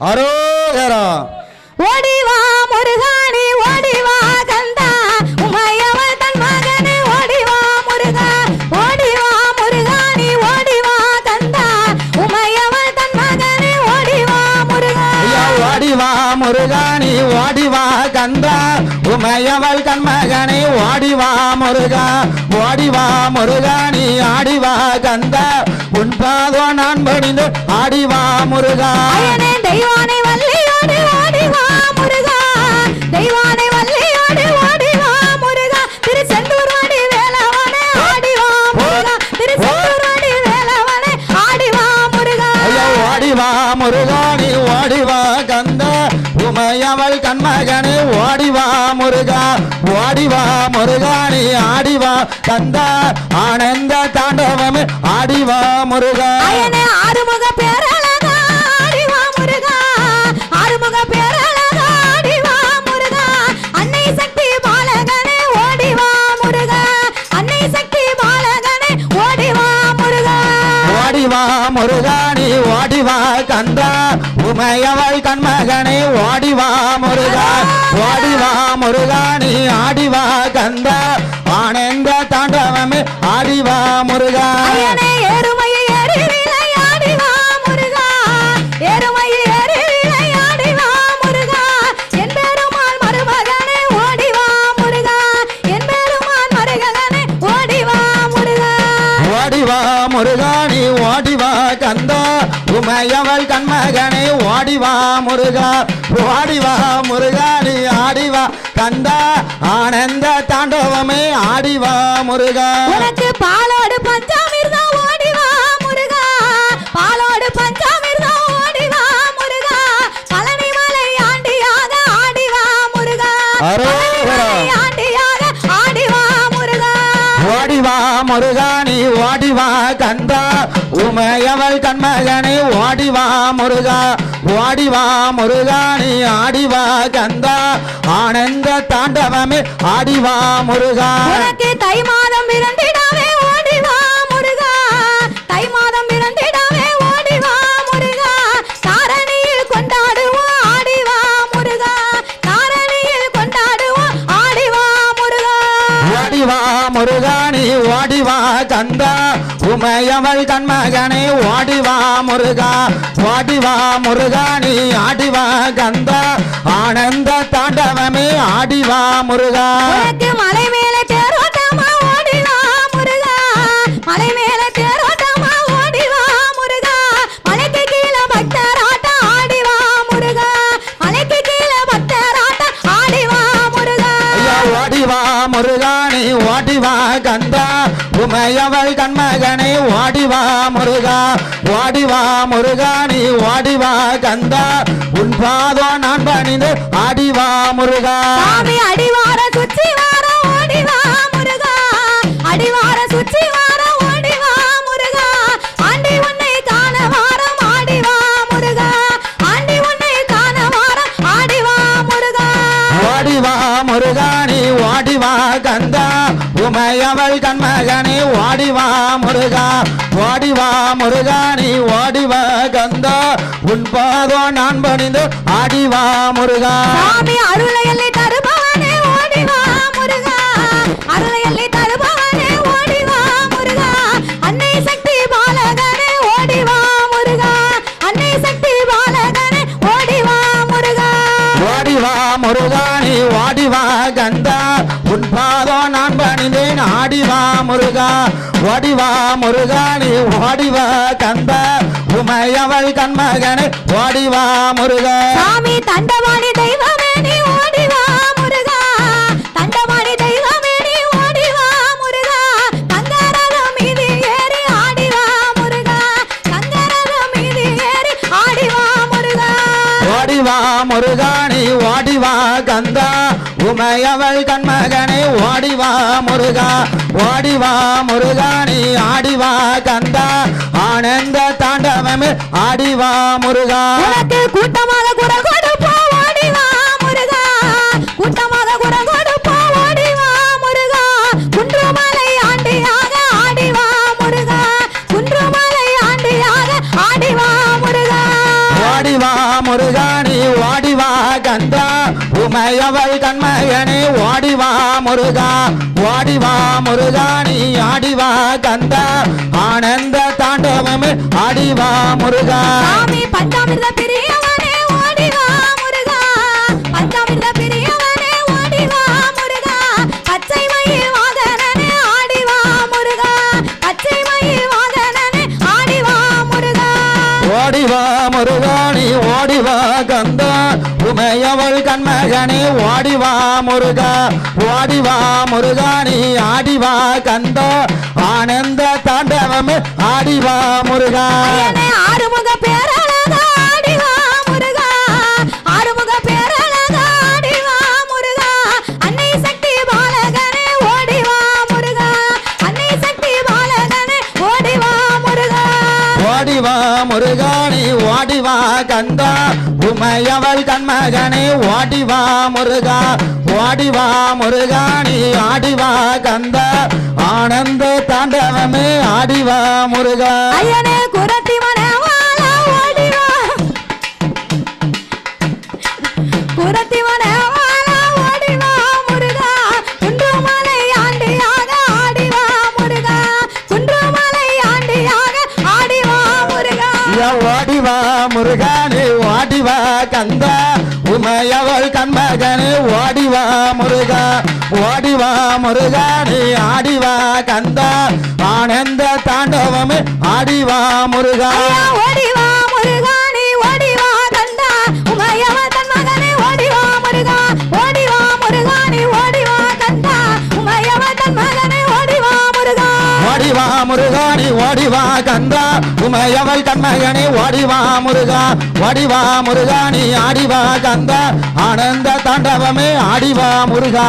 அரோகரா. ஓடிவா முருகானி ஓடிவா கந்தா. உமையவள் தன் மகனே ஓடிவா முருகா. ஓடிவா முருகானி ஓடிவா கந்தா. உமையவள் தன் மகனே ஓடிவா முருகா. ஓடிவா முருகானி ஓடிவா கந்தா. உமையவள் கண்மகனை ஓடிவா முருகா. ஓடிவா முருகானி ஆடிவா கந்தா. உன் பாதோ நான் பணிந்து ஆடிவா முருகா. தெய்வானை வள்ளி ஆடிவா முருகா. உமையவள் கண்மகனை ஓடிவா முருகா ஓடிவா முருகானி ஆடிவா கந்தா ஆனந்த தாண்டவமே ஆடிவா முருகா. ஆறுமுக பேரழகா ஆடிவா முருகா. ஆறுமுக பேரழகா ஆடிவா முருகா. அன்னை சக்தி பாலகனே ஓடிவா முருகா. அன்னை சக்தி பாலகனே ஓடிவா முருகா. ஓடிவா முருகானி ஓடிவா கந்தா உமையவள் கண்மகனை ஓடிவா முருகா ஓடிவா முருகா நீ ஆடிவா கந்தா. ஆனந்த தாண்டவமே ஆடிவா முருகா. ஓடிவா நீ ஓடிவா கந்தா. உமையவள் கண்மகனை ஓடிவா முருகா. ஓடிவா முருகாணி ஆடிவா கந்தா. ஆனந்த தாண்டவமே ஆடிவா முருகா. உனக்கு ஓடிவா முருகானி ஓடிவா கந்தா. உமையவள் கண்மகனை ஓடிவா முருகா. ஓடிவா முருகானி ஆடிவா கந்தா. ஆனந்த தாண்டவமே ஆடிவா முருகா. தை மாதம் பிறந்த முருகானி ஓடிவா கந்தா உமையவள் கண்மகனை ஓடிவா முருகா ஓடிவா முருகானி ஆடிவா கந்தா ஆனந்த தாண்டவமே ஆடிவா முருகா. மலை மேலே தேரோட்டமா ஓடிவா முருகா மலை மேலே தேரோட்டமா ஓடிவா முருகா மலைக்கு கீழே பக்தராட்டம் ஆடிவா முருகா மலைக்கு கீழே பக்தராட்டம் ஆடிவா முருகா. ஓடிவா முருகானி ஓடிவா கந்தா உமையவள் கண்மகனை ஓடிவா முருகா ஓடிவா முருகா நீ ஓடிவா கந்தா உன் பாதோ நான் பணிந்து அடிவா முருகா. அடிவா. முருகா ஓடிவா முருகா நீ முருகானி ஓடிவா கந்தா. உன் பாதோ நான் பணிந்து ஆடிவா முருகா. சாமி அருளை எல்லை தருபவனே ஓடிவா முருகா. அருளையல்லை முருகா ஓடிவா முருகானி ஓடிவா கந்தா உமையவள் கண்மகனை ஓடிவா முருகா. சாமி தண்டவாணி தெய்வமே நீ ஓடிவா முருகா. தண்டவாணி தெய்வமே நீ ஓடிவா முருகா. தங்கரதம் மீது ஏறி ஆடிவா முருகா. தங்கரதம் மீது ஏறி ஆடிவா முருகா. ஓடிவா கந்தா உமையவள் கண்மகனை ஓடிவா முருகா ஓடிவா முருகானி ஆடிவா கந்தா. ஆனந்த தாண்டவமே ஆடிவா முருகா. கூட்டமாக குரல் கொடுப்போம் ஓடிவா முருகா. கூட்டமாக குரல் கொடுப்போம் ஓடிவா முருகா. குன்றுமலை ஆண்டியாக ஆடிவா முருகா. குன்றுமலை ஆண்டியாக ஆடிவா முருகா. ஓடிவா முருகா உமையவள் கண்மகனே ஓடிவா முருகா ஓடிவா முருகா நீ ஆடிவா கந்தா. ஆனந்த தாண்டவமே ஆடிவா முருகா. சாமி பஞ்சாமிர்த பிரியவனே உமையவள் கண்மகனே ஓடிவா முருகா ஓடிவா முருகா நீ ஆடிவா கந்தா ஆனந்த தாண்டவமே ஆடிவா முருகா. ஆறுமுக பேரழகா ஆடிவா முருகா. ஆறுமுக பேரழகா ஆடிவா முருகா. அன்னை சக்தி பாலகனே ஓடிவா முருகா. அன்னை சக்தி பாலகனே ஓடிவா முருகா. ஓடிவா முருகா வா கந்தா உமையவள் கண்மகனே ஓடிவா முருகா ஓடிவா முருகா நீ ஆடிவா கந்தா. ஆனந்த தாண்டவமே ஆடிவா முருகா. ஐயனே குரத்தி முருகானே ஓடிவா கந்தா. உமையவள் கண்மகனே ஓடிவா முருகா. ஓடிவா முருகானே ஆடிவா கந்தா. ஆனந்த தாண்டவமே ஆடிவா முருகா. ஓடி. முருகா நீ ஓடிவா கந்தா. உமையவள் கண்மகனே ஓடிவா முருகா. ஓடிவா முருகா நீ ஆடிவா கந்தா. ஆனந்த தாண்டவமே ஆடிவா முருகா.